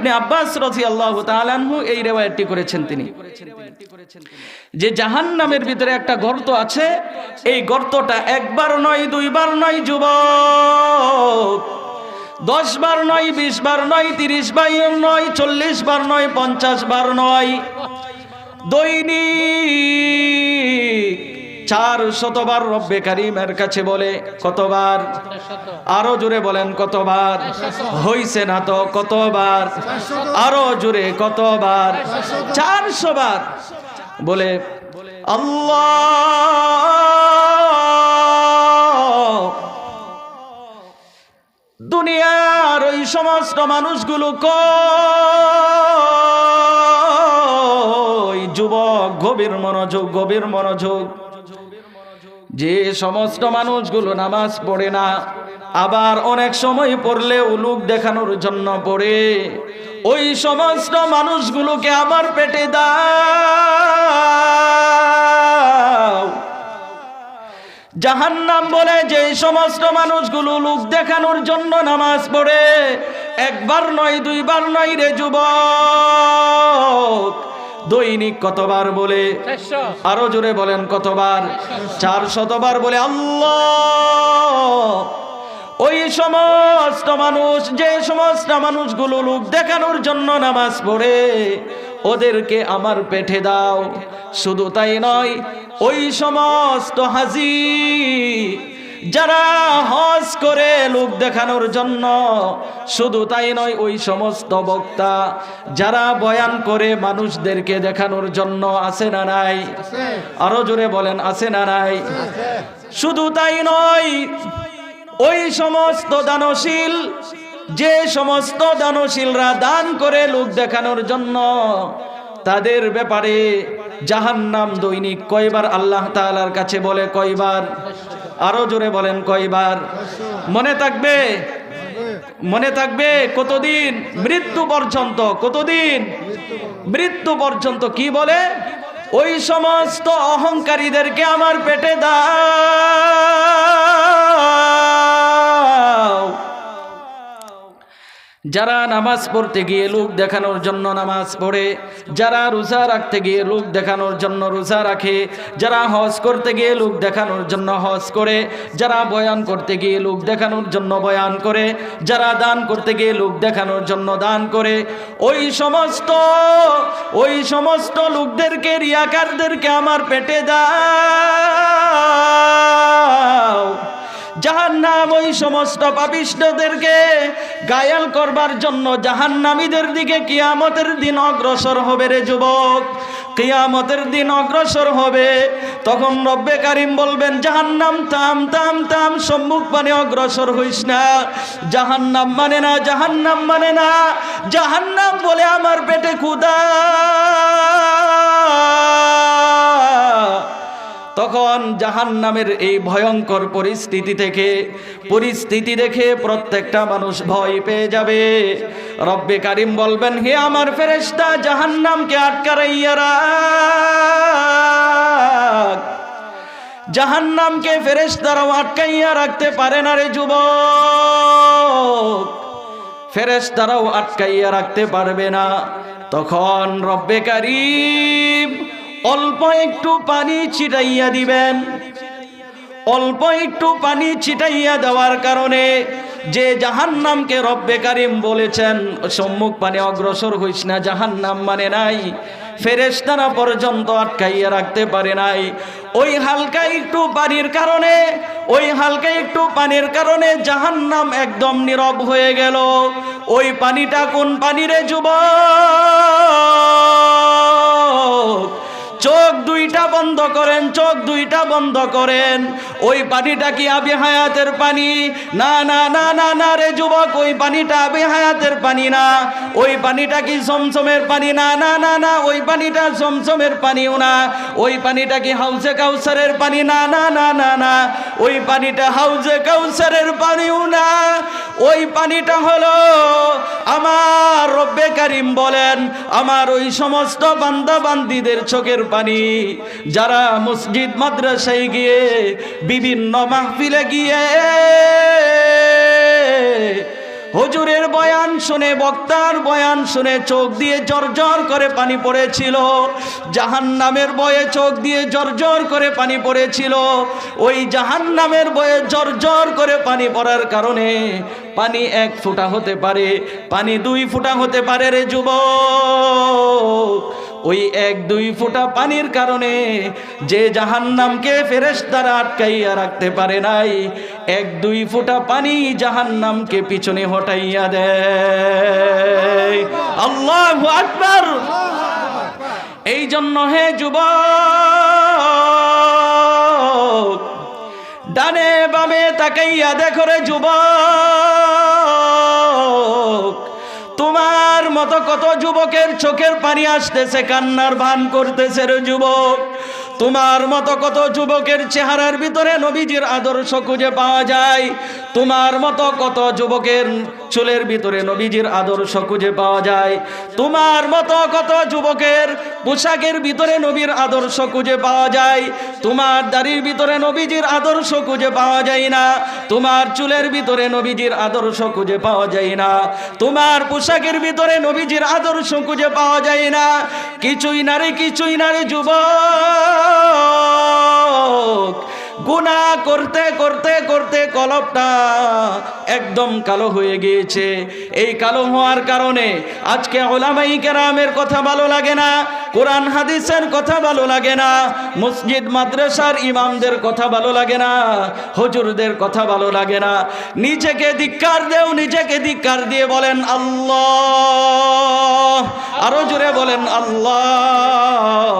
ইবনে আব্বাস রাজি আল্লাহ তালানহু এই রেওয়ায়তটি করেছেন তিনি। যে জাহান নামের ভিতরে একটা গর্ত আছে, এই গর্তটা একবার নয়, দুইবার নয়, যুবক। দশ বার নয় বিশ বার নয় তিরিশ বার নয় চল্লিশ বার নয় পঞ্চাশ বার নয়। দৈনিক চার শতবার রব্বে কারিমের কাছে বলে, কতবার? আরও জোরে বলেন, কতবার? হইছে না তো কতবার? আরও জোরে, কতবার? চারশো বার বলে, আল্লাহ! দুনিয়ার ওই সমস্ত মানুষগুলো কই? যুবক, গভীর মনোযোগ গভীর মনোযোগ। যে সমস্ত মানুষগুলো নামাজ পড়ে না, আবার অনেক সময় পড়লে উলুক দেখানোর জন্য পড়ে। ওই সমস্ত মানুষগুলোকে আমার পেটে দাও। জাহান্নাম বলে যে সমস্ত মানুষগুলো লোক দেখানোর জন্য নামাজ পড়ে, একবার নয়, দুইবার নয় রে যুবক। দৈনিক কতবার বলে? আরও জোরে বলেন কতবার? চার শতবার বলে আল্লাহ! ওই সমস্ত মানুষ যে সমস্ত মানুষগুলো লোক দেখানোর জন্য নামাজ পড়ে ওদেরকে আমার পেটে দাও। শুধু তাই নয় ওই সমস্ত হাজি যারা হজ করে লোক দেখানোর জন্য শুধু তাই নয় ওই সমস্ত বক্তা যারা বয়ান করে মানুষদেরকে দেখানোর জন্য আছে না নাই? আরও জোরে বলেন আছে না নাই? শুধু তাই নয় ওই সমস্ত দানশীল যে সমস্ত দানশীলরা দান করে লোক দেখানোর জন্য তাদের ব্যাপারে জাহান্নাম দৈনিক কয়বার আল্লাহ তাআলার কাছে বলে কয়বার? আরও জোরে বলেন কয়বার? মনে থাকবে? মনে থাকবে? কতদিন? মৃত্যু পর্যন্ত, কতদিন? মৃত্যু পর্যন্ত কি বলে? ওই সমস্ত অহংকারীদেরকে আমার পেটে দাও। যারা নামাজ পড়তে গিয়ে লোক দেখানোর জন্য নামাজ পড়ে, যারা রোজা রাখতে গিয়ে লোক দেখানোর জন্য রোজা রাখে, যারা হজ করতে গিয়ে লোক দেখানোর জন্য হজ করে, যারা বয়ান করতে গিয়ে লোক দেখানোর জন্য বয়ান করে, যারা দান করতে গিয়ে লোক দেখানোর জন্য দান করে, ওই সমস্ত ওই সমস্ত লোকদেরকে, রিয়াকারদেরকে আমার পেটে দাও। জাহান্নাম ওই সমস্ত পাপিষ্টদেরকে গায়াল করবার জন্য জাহান্নামীদের দিকে কিয়ামতের দিন অগ্রসর হবে রে যুবক। কিয়ামতের দিন অগ্রসর হবে। তখন রব্বে কারিম বলবেন, জাহান্নাম তাম তাম তাম সম্মুখ মানে অগ্রসর হইস না। জাহান্নাম মানে না, জাহান্নাম মানে না। জাহান্নাম বলে আমার পেটে কুদা তখন জাহান নামের এই ভয়ঙ্কর পরিস্থিতি থেকে, পরিস্থিতি দেখে প্রত্যেকটা মানুষ ভয় পেয়ে যাবে। রব্বে কারিম বলবেন, হে আমার ফেরেস্তা জাহান নামকে আটকারাইয়া রাখ। জাহান নামকে ফেরেস্তারাও আটকাইয়া রাখতে পারে না রে যুবক। ফেরেস্তারাও আটকাইয়া রাখতে পারবে না। তখন রব্বে কারিম অল্প একটু পানি ছিটাইয়া দিবেন। অল্প একটু পানি ছিটাইয়া দেওয়ার কারণে যে জাহান্নামকে রব্বে কারিম বলেছেন, সম্মুখ পানে অগ্রসর হইস না, জাহান্নাম মানে নাই। ফেরেস্তারা পর্যন্ত আটকাইয়া রাখতে পারে নাই। ওই হালকা একটু পানির কারণে, ওই হালকা একটু পানির কারণে জাহান্নাম একদম নীরব হয়ে গেল। ওই পানিটা কোন পানিরে, যুবক? চোখ দুইটা বন্ধ করেন চোখ দুইটা বন্ধ করেন ওই পানিটা কি আবি হায়াতের পানি না না না না না রে যুবক ওই পানিটা আবি হায়াতের পানি না ওই পানিটা কি সমসমের পানি না না না না ওই পানিটা সমসমের পানিও না ওই পানিটা কি হাউজে কাউসারের পানি না না না না না ওই পানিটা হাউজে কাউসারের পানিও না ওই পানিটা হলো আমার রব্বে কারিম বলেন আমার ওই সমস্ত বান্দা বান্দিদের চোখের পানি যারা মসজিদ, মাদ্রাসায় গিয়ে বিভিন্ন মাহফিলে গিয়ে হুজুরের বয়ান শুনে, বক্তার বয়ান শুনে চোখ দিয়ে জর্জর করে পানি পড়েছিল। জাহান নামের বয়ে চোখ দিয়ে জর্জর করে পানি পড়েছিল। ওই জাহান নামের বয়ে জর্জর করে পানি পড়ার কারণে পানি এক ফুটা হতে পারে পানি দুই ফুটা হতে পারে রে যুব ওই এক দুই ফোঁটা পানির কারণে যে জাহান্নামকে ফেরেশতারা আটকাইয়া রাখতে পারে নাই এক দুই ফোঁটা পানি জাহান্নামকে পিছনে হটাইয়া দেয়। আল্লাহু আকবার। এই জন্য হে যুবক ডানে বামে তাকাইয়া দেখো রে যুবক, তোমার মতো কত যুবকের চোখের পানি আসতেছে, কান্নার ভান করতেছে রে যুবক। তোমার মতো কত যুবকের চেহারার ভিতরে নবীজির আদর্শ খুঁজে পাওয়া যায়। তোমার মতো কত যুবকের চুলের ভিতরে নবীজির আদর্শ খুঁজে পাওয়া যায়। তোমার মতো কত যুবকের পোশাকের ভিতরে নবীর আদর্শ খুঁজে পাওয়া যায়। তোমার দাড়ির ভিতরে নবীজির আদর্শ খুঁজে পাওয়া যায় না। তোমার চুলের ভিতরে নবীজির আদর্শ খুঁজে পাওয়া যায় না। তোমার পোশাকের ভিতরে নবীজির আদর্শ খুঁজে পাওয়া যায় না। কিছুই না রে, কিছুই না রে যুবক। গুণা করতে করতে করতে কলপটা একদম কালো হয়ে গিয়েছে। এই কালো হওয়ার কারণে আজকে ওলামাই কেরামের কথা ভালো লাগে না, কোরআন হাদিসের কথা ভালো লাগে না, মসজিদ, মাদ্রাসার ইমামদের কথা ভালো লাগে না, হুজুরদের কথা ভালো লাগে না। নিজেকে ধিক্কার দেও, নিজেকে ধিক্কার দিয়ে বলেন আল্লাহ। আরও জোরে বলেন আল্লাহ।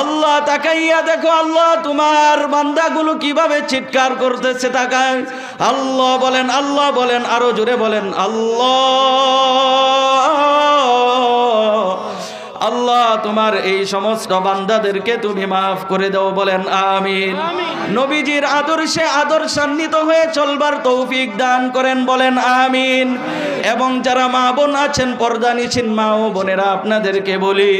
আল্লাহ তাকাইয়া দেখো, আল্লাহ তোমার বান্দাগুলো কীভাবে চিৎকার করতেছে তাকায়। আল্লাহ বলেন আল্লাহ বলেন, আরও জোরে বলেন, আল্লাহ। আল্লাহ তোমার এই সমস্ত বান্দাদেরকে তুমি মাফ করে দাও বলেন আমিন। নবীজির আদর্শে আদর্শান্বিত হয়ে চলবার তৌফিক দান করেন বলেন আমিন। এবং যারা মা বোন আছেন পর্দা নিছেন মা ও বোনেরা আপনাদেরকে বলি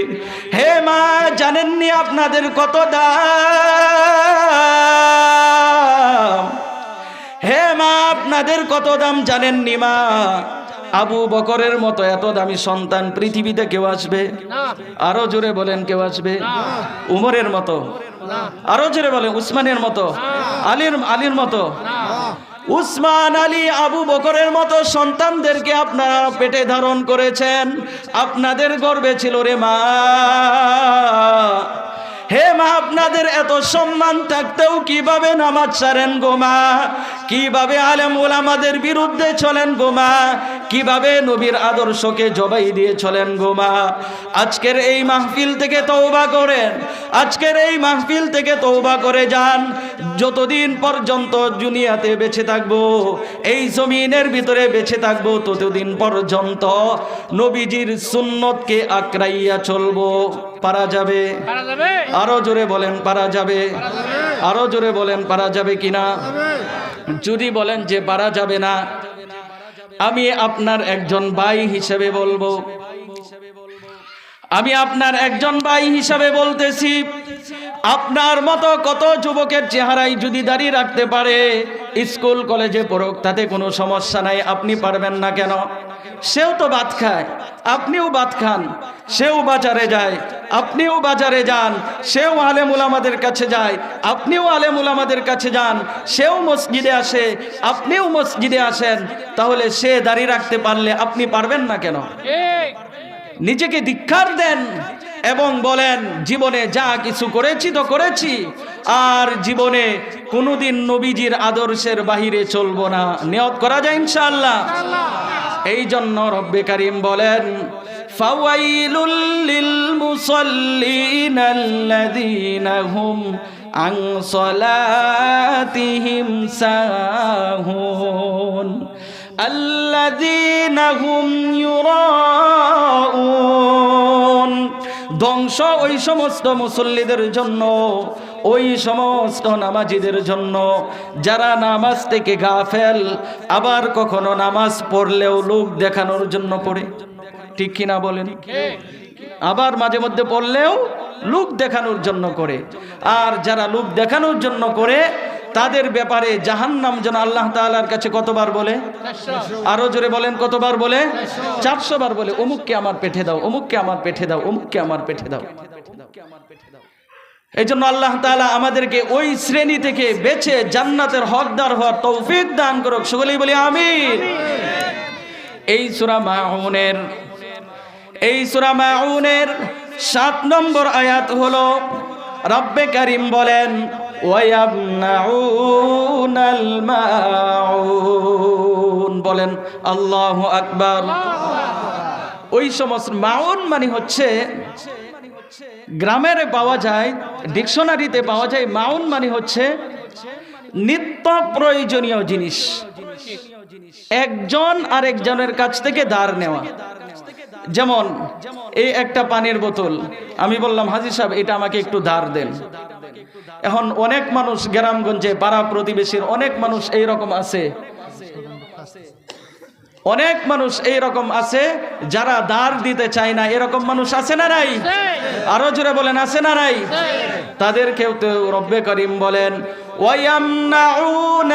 হে মা জানেননি আপনাদের কত দাম? হে মা আপনাদের কত দাম জানেননি মা? আবু বকরের মতো এত দামি সন্তান পৃথিবীতে কেউ আসবে? আরও জোরে বলেন কেউ আসবে? উমরের মতো। আরও জোরে বলেন উসমানের মতো। আলীর আলীর মতো। উসমান আলী আবু বকরের মতো সন্তানদেরকে আপনারা পেটে ধারণ করেছেন। আপনাদের গর্বে ছিল রে মা। হে মা, আপনাদের এত সম্মান থাকতেও কীভাবে নামাজ সারেন গোমা কীভাবে আলেম ওলামাদের বিরুদ্ধে চলেন গোমা কীভাবে নবীর আদর্শকে জবাই দিয়ে চলেন গোমা আজকের এই মাহফিল থেকে তৌবা করেন। আজকের এই মাহফিল থেকে তৌবা করে যান। যতদিন পর্যন্ত দুনিয়াতে বেঁচে থাকব, এই জমিনের ভিতরে বেঁচে থাকব, ততদিন পর্যন্ত নবীজির সুন্নতকে আঁকড়াইয়া চলবো। পারা যাবে। আরও জোরে বলেন পারা যাবে। আরও জোরে বলেন পারা যাবে কিনা? যদি বলেন যে পারা যাবে না আমি আপনার একজন ভাই হিসেবে বলব। আমি আপনার একজন ভাই হিসাবে বলতেছি আপনার মতো কত যুবকের চেহারাই যদি দাঁড়িয়ে রাখতে পারে স্কুল কলেজে পড়ুক তাতে কোনো সমস্যা নাই আপনি পারবেন না কেন? সেও তো ভাত খায় আপনিও ভাত খান সেও বাজারে যায়। আপনিও বাজারে যান, সেও আলেমুল আমাদের কাছে যায়, আপনিও আলেমুল আমাদের কাছে যান, সেও মসজিদে আসে, আপনিও মসজিদে আসেন, তাহলে সে দাঁড়িয়ে রাখতে পারলে আপনি পারবেন না কেন? নিজেকে ধিক্ষার দেন এবং বলেন, জীবনে যা কিছু করেছি তো করেছি, আর জীবনে কোনোদিন নবীজির আদর্শের বাহিরে চলবো না। নিয়ত করা যায় ইনশাআল্লাহ। এই জন্য রব্বে কারিম বলেন ফাওয়াইলুল লিল মুসাল্লিন আল্লাযীনা হুম আন সালাতিহিম সাহুন الذين هم يراءون ধ্বংস ওই সমস্ত মুসল্লিদের জন্য ওই সমস্ত নামাজিদের জন্য যারা নামাজ থেকে গাফেল আবার কখনো নামাজ পড়লেও লোক দেখানোর জন্য পড়ে ঠিক কিনা বলেন? আবার মাঝে মধ্যে পড়লেও লোক দেখানোর জন্য করে। আর যারা লোক দেখানোর জন্য করে, তাদের ব্যাপারে জাহান্নাম যেন আল্লাহ তাআলার কাছে কতবার বলে? আরও জোরে বলেন, কতবার বলে? চারশো বার বলে, অমুককে আমার পেঠে দাও, অমুককে আমার পেঠে দাও, অমুককে আমার পেঠে দাও। এই জন্য আল্লাহ তাআলা আমাদেরকে ওই শ্রেণি থেকে বেছে জান্নাতের হকদার হওয়ার তৌফিক দান করুক। সকলেই বলি, আমিন। এই সূরা মাউনের এই সূরা মাউনের সাত নম্বর আয়াত হলো, রব্বে কারিম বলেন বলেন, আল্লাহু আকবার। ওই সমস্ত মাউন মানে হচ্ছে, গ্রামের পাওয়া যায়, ডিকশনারিতে পাওয়া যায়, মাউন মানে হচ্ছে নিত্য প্রয়োজনীয় জিনিস। একজন আরেকজনের কাছ থেকে ধার নেওয়া। যেমন, এই একটা পানির বোতল। আমি বললাম হাজির সাহেব, এটা আমাকে একটু ধার দেন। এখন অনেক মানুষ গ্রামগঞ্জে, পাড়া প্রতিবেশীর অনেক মানুষ এই রকম আছে। অনেক মানুষ এই রকম আছে, যারা ধার দিতে চায় না। এরকম মানুষ আছে না নাই? আরও জোরে বলেন, আছে না নাই? তাদেরকেও তো রব্বে করিম বলেন মাউন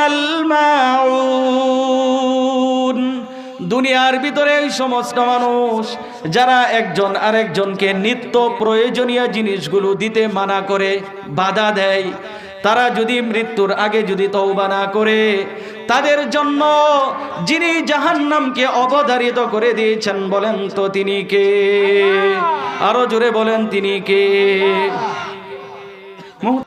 দুনিয়ার ভিতরে এই সমস্ত মানুষ, যারা একজন আরেকজনকে নিত্য প্রয়োজনীয় জিনিসগুলো দিতে মানা করে, বাধা দেয়, তারা যদি মৃত্যুর আগে যদি তওবা না করে, তাদের জন্য যিনি জাহান্নামকে অবধারিত করে দিয়েছেন বলেন তো তিনি কে? আরও জোরে বলেন তিনি কে?